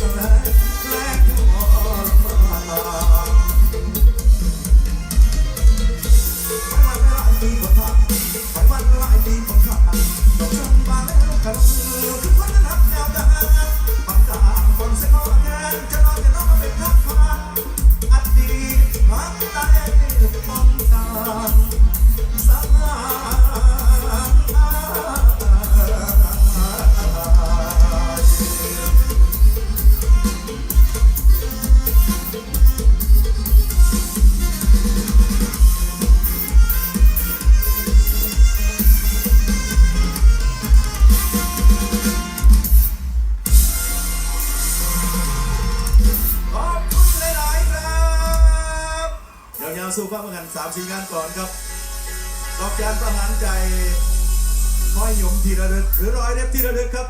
so high. ยาวสู้ฟังกันสามสี่งานก่อนครับรอบยานประหารใจห้อยหยมทีระลึกหรือร้อยเด็บทีระลึกครับ